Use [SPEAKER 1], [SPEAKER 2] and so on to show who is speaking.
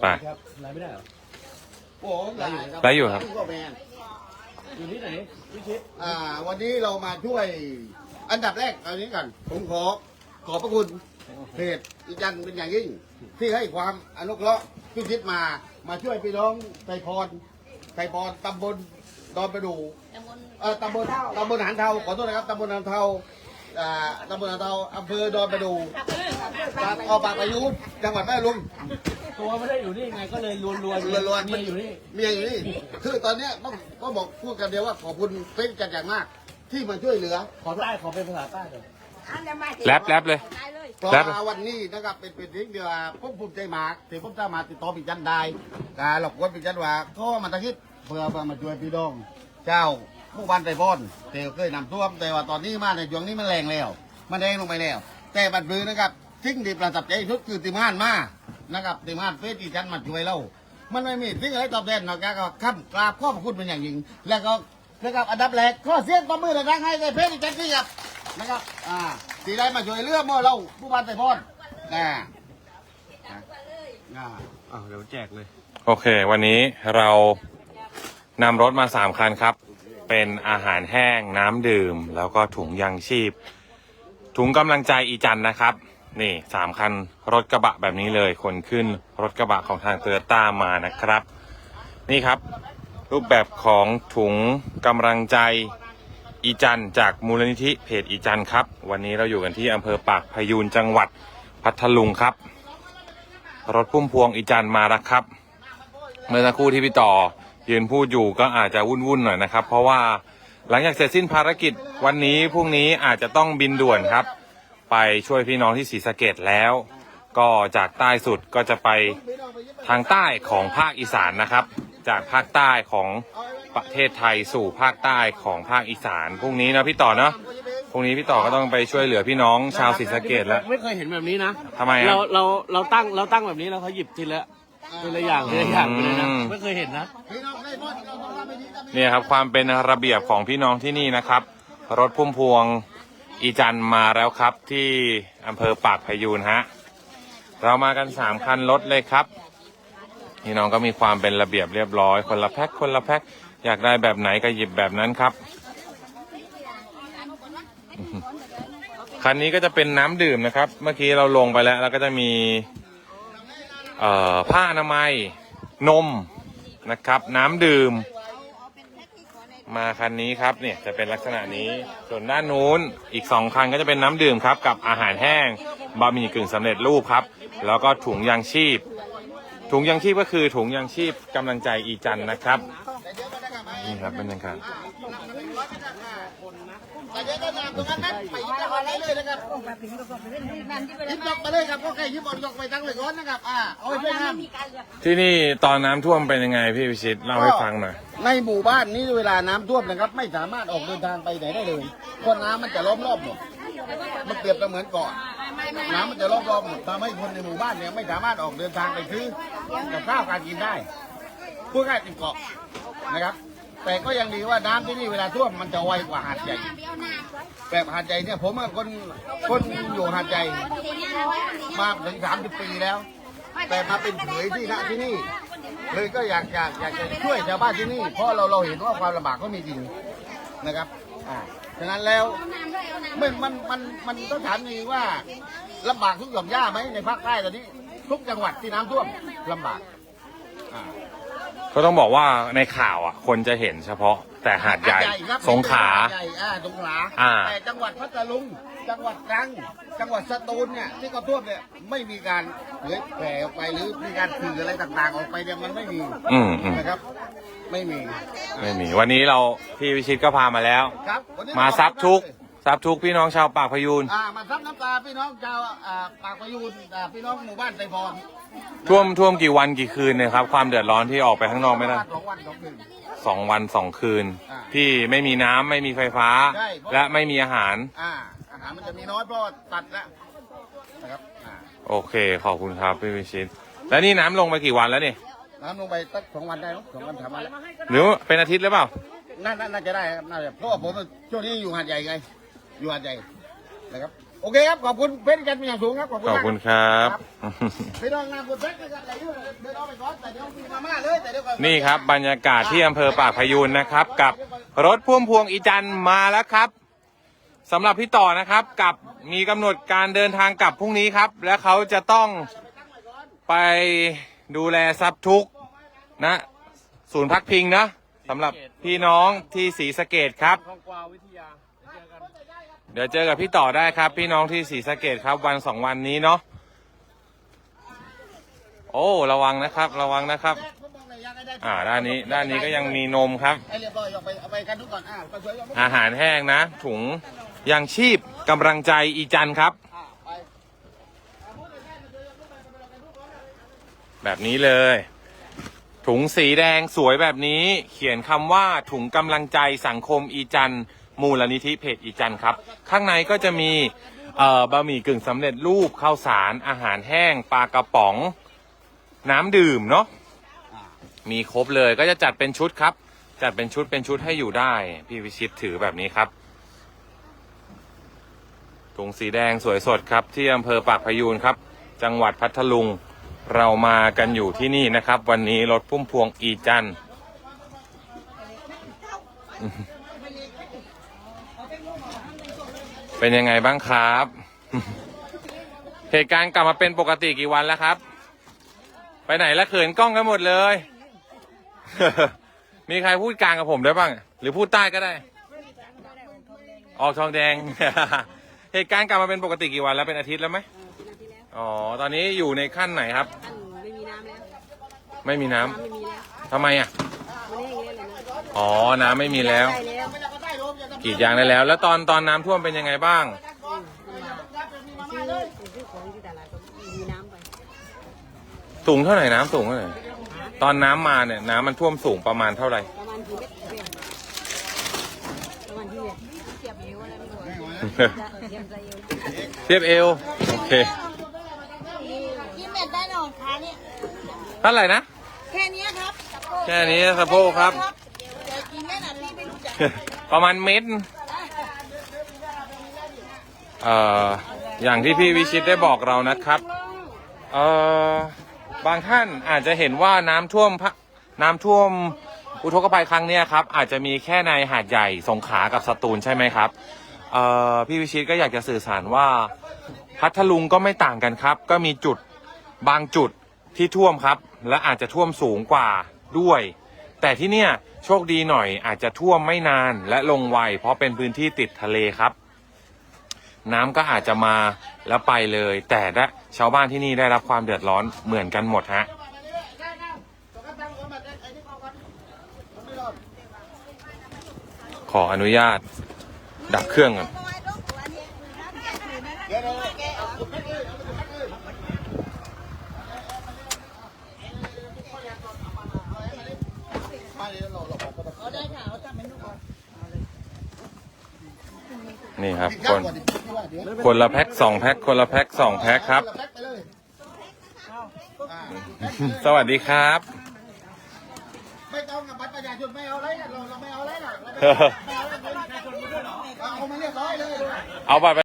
[SPEAKER 1] ไป
[SPEAKER 2] ครับไลฟ์ไม่ได้เหรอ
[SPEAKER 3] โอ้โหหลายครับ
[SPEAKER 1] ไลฟ์อยู่ครับ
[SPEAKER 3] ก็แมน
[SPEAKER 2] อยู่ที่ไหนพี่ชิด
[SPEAKER 3] อ่า วันนี้เรามาช่วย อันดับแรกเอานี้กันผมขอ ขอบพระคุณเพจอีจันเป็นอย่างยิ่ง ที่ให้ความอนุเคราะห์พิชิตมา มาช่วยพี่น้องไทยพรไทยพรตำบลดอนประดู
[SPEAKER 4] ตำบล
[SPEAKER 3] เอ่อตำบลตำบลหันเทาขอโทษนะครับตำบลหันเทาอ่าตำบลหันเทาอำเภอดอนประดู ปากออกปากประยุทธ์จังหวัดแม่ลุง
[SPEAKER 2] ตัวไม่ได้อยู่นี่ไงก็เลยลวนๆ
[SPEAKER 3] ล้วนๆ
[SPEAKER 2] เมียอยู่นี่
[SPEAKER 3] เมียอยู่นี่ คือตอนเนี้ยต้องต้องบอกพูดกันเดียวว่าขอบคุณเฟ้นจัดอย่างมาก ที่มาช่วยเหลือ
[SPEAKER 2] ขอใต้ขอเป็นภาษาใต้เลย
[SPEAKER 1] แรปแรปเลย
[SPEAKER 4] ตายเลย
[SPEAKER 3] เพราะ
[SPEAKER 1] ครับ
[SPEAKER 3] ว่าวันนี้นะครับเป็นเป็นสิ่งเดียวผมภูมิใจมากที่ผมจะมาติดต่อพี่จันได้การหลอกวนพี่จันว่าก็มาตะคิดเพื่อเพื่อมาช่วยพี่น้อง เจ้าผู้บันไตพอนเตวเคยนำท่วมแต่ว่าตอนนี้มาในช่วงนี้มันแรงแล้ว มันแรงลงไปแล้ว แต่บัดบือนะครับสิ่งที่ประทับใจที่สุดคือติมานมา นะครับติมานเฟสที่จันมาช่วยเรา มันไม่มีสิ่งอะไรตอบแทนนอกจากก็คำกราบขอบพระคุณเป็นอย่างยิ่ง แล้วก็นะครับอันดับแรกข้อเสียงประมือดังให้ในเพจที่จันที่ครับนะครับอ่าสีได้มาช่วยเลือเมื่อเราผู้บันไตพอนอ่าอ่า
[SPEAKER 2] อ้าวเดี๋ยวแจกเลย
[SPEAKER 1] โอเค วันนี้เรานำรถมาสามคันครับ เป็นอาหารแห้งน้ำดื่ม แล้วก็ถุงยังชีพ ถุงกำลังใจอีจันนะครับ นี่สามคันรถกระบะแบบนี้เลยคนขึ้นรถกระบะของทางเตอร์ต้ามานะครับ นี่ครับ รูปแบบของถุงกำลังใจอีจันจากมูลนิธิเพจอีจันครับ วันนี้เราอยู่กันที่อำเภอปากพยูนจังหวัดพัทลุงครับ รถพุ่มพวงอีจันมาแล้วครับ เมื่อสักครู่ที่พี่ต่อยืนพูดอยู่ก็อาจจะวุ่นๆหน่อยนะครับ เพราะว่าหลังจากเสร็จสิ้นภารกิจวันนี้พรุ่งนี้อาจจะต้องบินด่วนครับ ไปช่วยพี่น้องที่ศรีสะเกดแล้ว ก็จากใต้สุดก็จะไปทางใต้ของภาคอีสานนะครับ จากภาคใต้ของประเทศไทยสู่ภาคใต้ของภาคอีสานพรุ่งนี้นะพี่ต่อเนาะพรุ่งนี้พี่ต่อก็ต้องไปช่วยเหลือพี่น้องชาวศรีสะเกดแล้ว
[SPEAKER 2] ไม่เคยเห็นแบบนี้นะ
[SPEAKER 1] ทำไมอะ
[SPEAKER 2] เราเราเราตั้งเราตั้งแบบนี้แล้วเขาหยิบทีละทีละอย่างทีละอย่างไปเลยนะ
[SPEAKER 1] อืม
[SPEAKER 2] ไม่เคยเห็นนะ
[SPEAKER 3] พี่น้องได้พอพี่น้องต้องรับไปดีรับไปดี
[SPEAKER 1] เนี่ยครับความเป็นระเบียบของพี่น้องที่นี่นะครับ รถพุ่มพวง อีจันมาแล้วครับที่อำเภอปากพยูนฮะ เรามากันสามคันรถเลยครับพี่น้องก็มีความเป็นระเบียบเรียบร้อย คนละแพ็คคนละแพ็คอยากได้แบบไหนก็หยิบแบบนั้นครับ คันนี้ก็จะเป็นน้ำดื่มนะครับ เมื่อกี้เราลงไปแล้ว แล้วก็จะมีผ้าอนามัยนมนะครับ น้ำดื่ม มาคันนี้ครับเนี่ยจะเป็นลักษณะนี้ ส่วนด้านนู้นอีกสองคันก็จะเป็นน้ำดื่มครับ กับอาหารแห้งบะหมี่กึ่งสำเร็จรูปครับ แล้วก็ถุงยางชีพ ถุงยางชีพก็คือถุงยางชีพกำลังใจอีจันนะครับ นี่ครับเป็นยังไง
[SPEAKER 3] ต่เดี๋ยวก็นำตรงนั้นนะไปยิบยกไปเลยนะครับยิบยกไปเลยครับก็แค่ยิบออกยกไปทั้งเลยก่อนนะครับอ่าเอาไปเพื่อนห้าม
[SPEAKER 1] ที่นี่ตอนน้ำท่วมเป็นยังไงพี่วิชิตเล่าให้ฟังหน่อย
[SPEAKER 3] ในหมู่บ้านนี้เวลาน้ำท่วมนะครับ ไม่สามารถออกเดินทางไปไหนได้เลยเพราะน้ำมันจะล้อมรอบหมดมันเปรียบเสมือนเกาะน้ำมันจะล้อมรอบหมดทำให้คนในหมู่บ้านเนี่ยไม่สามารถออกเดินทางไปซื้อกับข้าวการกินได้พูดง่ายๆเป็นเกาะนะครับ แต่ก็ยังดีว่าน้ำที่นี่เวลาท่วมมันจะไวกว่าหาดใหญ่แบบหาดใหญ่เนี่ยผมเป็นคนคนอยู่หาดใหญ่มาถึงสามสิบปีแล้ว แต่มาเป็นเผยที่ณที่นี่ เลยก็อยากอยากอยากจะช่วยชาวบ้านที่นี่ เพราะเราเราเห็นว่าความลำบากเขามีจริงนะครับอ่าฉะนั้นแล้วมันมันมันมันต้องถามจริงว่าลำบากทุกหย่อมย่าไหมในภาคใต้ตอนนี้ ทุกจังหวัดที่น้ำท่วมลำบากอ่า
[SPEAKER 1] ก็ต้องบอกว่าในข่าวอะ คนจะเห็นเฉพาะ แต่หาดใหญ่
[SPEAKER 3] ครับ
[SPEAKER 1] สงขลา
[SPEAKER 3] ใหญ่อ่าสงขลา
[SPEAKER 1] อ่า
[SPEAKER 3] แต่จังหวัดพัทลุง จังหวัดตรัง จังหวัดสตูลเนี่ยที่เขาท่วมเนี่ยไม่มีการเผยแผ่ออกไปหรือมีการสื่ออะไรต่างๆ ออกไปเนี่ยมันไม่มี
[SPEAKER 1] อืมอืม
[SPEAKER 3] นะครับ ไม่มี
[SPEAKER 1] ไม่มี วันนี้เราพี่วิชิตก็พามาแล้ว
[SPEAKER 3] ครับวันนี้
[SPEAKER 1] มาซับทุกข์ ซับทุกข์พี่น้องชาวปากพยูน
[SPEAKER 3] อ่ามาซับน้ำตาพี่น้องชาวอ่าปากประยูนอ่าพี่น้องหมู่บ้านไตรพร
[SPEAKER 1] ท่วมท่วมกี่วันกี่คืนเนี่ยครับความเดือดร้อนที่ออกไปข้างนอกไม่ได้
[SPEAKER 3] สองวันสองคืน
[SPEAKER 1] สองวันสองคืน
[SPEAKER 3] อ่า
[SPEAKER 1] ที่ไม่มีน้ำไม่มีไฟฟ้า
[SPEAKER 3] ใช่เพราะ
[SPEAKER 1] และไม่มีอาหาร
[SPEAKER 3] อ่าอาหารมันจะมีน้อยเพราะว่าตัดแล้วนะครับอ่า
[SPEAKER 1] โอเค ขอบคุณครับพี่วิชิตแล้วนี่น้ำลงไปกี่วันแล้วนี่
[SPEAKER 3] น้ำลงไปสักสองวันได้ไหมสองวันสามวันแล้ว
[SPEAKER 1] หรือว่าเป็นอาทิตย์หรือเปล่า
[SPEAKER 3] น่าน่าน่าจะได้ครับน่าจะเพราะว่าผมช่วงนี้อยู่หาดใหญ่ไง อยู่หาดใหญ่นะครับ โอเคครับ ขอบคุณเพชรกันเป็นอย่างสูงครับ ขอบคุณ
[SPEAKER 1] ขอบ
[SPEAKER 3] มาก
[SPEAKER 1] คุณครับ
[SPEAKER 3] พี่น้องนำคนเพชรนะครับแต่เดี๋ยวเดินเอาไปก่อนแต่เดี๋ยวมีมาม่าเลยแต่เดี๋ยวก่อน
[SPEAKER 1] นี่ครับบรรยากาศที่อำเภอปากพยูนนะครับ กับรถพ่วงพวงอีจันทร์มาแล้วครับสำหรับพี่ต่อนะครับกับมีกำหนดการเดินทางกลับพรุ่งนี้ครับ และเขาจะต้องไปดูแลทรัพย์ทุกข์นะ ศูนย์พักพิงนะสำหรับพี่น้องที่ศรีสะเกดครับ
[SPEAKER 2] ทองกวาววิทยาเจอกัน
[SPEAKER 1] เดี๋ยวเจอกับพี่ต่อได้ครับ พี่น้องที่ศรีสะเกดครับ วันสองวันนี้เนาะโอ้ระวังนะครับ ระวังนะครับ อ่าด้านนี้ด้านนี้ก็ยังมีนมครับ
[SPEAKER 3] ให้เรียบร้อยเอาไปเอาไปกันทุกก่อนอ่าไปสวยๆ
[SPEAKER 1] อาหารแห้งนะ ถุงยังชีพกำลังใจอีจันทร์ครับแบบนี้เลย ถุงสีแดงสวยแบบนี้ เขียนคำว่าถุงกำลังใจสังคมอีจันทร์ มูลนิธิเพจอีจันครับ ข้างในก็จะมีบะหมี่กึ่งสำเร็จรูปข้าวสารอาหารแห้งปลากระป๋อง น้ำดื่มเนาะมีครบเลยก็จะจัดเป็นชุดครับ จัดเป็นชุดเป็นชุดให้อยู่ได้ พี่วิชิตถือแบบนี้ครับถุงสีแดงสวยสดครับ ที่อำเภอปากพยูนครับ จังหวัดพัทลุงเรามากันอยู่ที่นี่นะครับ วันนี้รถพุ่มพวงอีจันทร์ เป็นยังไงบ้างครับ เหตุการณ์กลับมาเป็นปกติกี่วันแล้วครับ ไปไหนละเขินกล้องกันหมดเลย มีใครพูดกลางกับผมได้บ้าง หรือพูดใต้ก็ได้ ออกทองแดง เหตุการณ์กลับมาเป็นปกติกี่วันแล้วเป็นอาทิตย์แล้วไหมอ๋อ ตอนนี้อยู่ในขั้นไหนครับ
[SPEAKER 4] อันไม่มีน้ำแล้ว
[SPEAKER 1] ไม่มีน้ำ
[SPEAKER 4] น้ำไม่มีแล้ว
[SPEAKER 1] ทำไมอะ
[SPEAKER 4] มันแห้งแล้วเลยนะ
[SPEAKER 1] อ๋อ น้ำไม่มีแล้ว
[SPEAKER 4] ได้แล้ว
[SPEAKER 1] กรีดยางได้แล้ว แล้วตอนตอนน้ำท่วมเป็นยังไงบ้าง
[SPEAKER 4] ซื้อซื้อของที่ตลาดก็มีน้ำไป
[SPEAKER 1] สูงเท่าไหร่น้ำสูงเท่าไหร่ตอนน้ำมาเนี่ยน้ำมันท่วมสูงประมาณเท่าไหร่
[SPEAKER 4] ประมาณกี่เม็ดเรียนประมาณที่เม็ดเทียบเอวอะไรไม่รู้เทียบใจเอว
[SPEAKER 1] เทียบเอวโอเค
[SPEAKER 4] กี่เม็ดได้หนอนขาเนี่ย
[SPEAKER 1] เท่าไหร่นะ
[SPEAKER 4] แค่นี้ครับ
[SPEAKER 1] แค่นี้สะโพกครับ
[SPEAKER 4] เดี๋ยวกี่เม็ดอะพี่ไม่รู้จัก
[SPEAKER 1] ประมาณเม็ดเอ่ออย่างที่พี่วิชิตได้บอกเรานะครับเอ่อบางท่านอาจจะเห็นว่าน้ำท่วมพะน้ำท่วมอุทกภัยครั้งเนี้ยครับอาจจะมีแค่ในหาดใหญ่สงขลากับสตูลใช่ไหมครับเอ่อพี่วิชิตก็อยากจะสื่อสารว่าพัทลุงก็ไม่ต่างกันครับ ก็มีจุดบางจุดที่ท่วมครับ และอาจจะท่วมสูงกว่าด้วย แต่ที่เนี่ย โชคดีหน่อยอาจจะท่วมไม่นานและลงไวเพราะเป็นพื้นที่ติดทะเลครับ น้ำก็อาจจะมาแล้วไปเลย แต่ละชาวบ้านที่นี่ได้รับความเดือดร้อนเหมือนกันหมดฮะขออนุญาตดับเครื่องก่อน
[SPEAKER 3] เดี๋ยวเดี๋ยวเดี๋ยวเอาคุณเพชรเลยเอาคุณเพชรเลยมาเดี๋ยวเราเราบอกกัน
[SPEAKER 4] เอาได้ค่ะเอาทำเป็นลูกบอล
[SPEAKER 1] นี่ครับ ค
[SPEAKER 3] น
[SPEAKER 1] คนละแพ็คสองแพ็คคนละแพ็คสองแพ็คครับ สวัสดีครับ
[SPEAKER 3] ไม่ต้องกับบัตรประชาชนไม่เอาไรนะเราเราไม่เอาไรนะเราไม่เอาไรนะเอามาเรียบร้อยเลย
[SPEAKER 1] เอาบัตร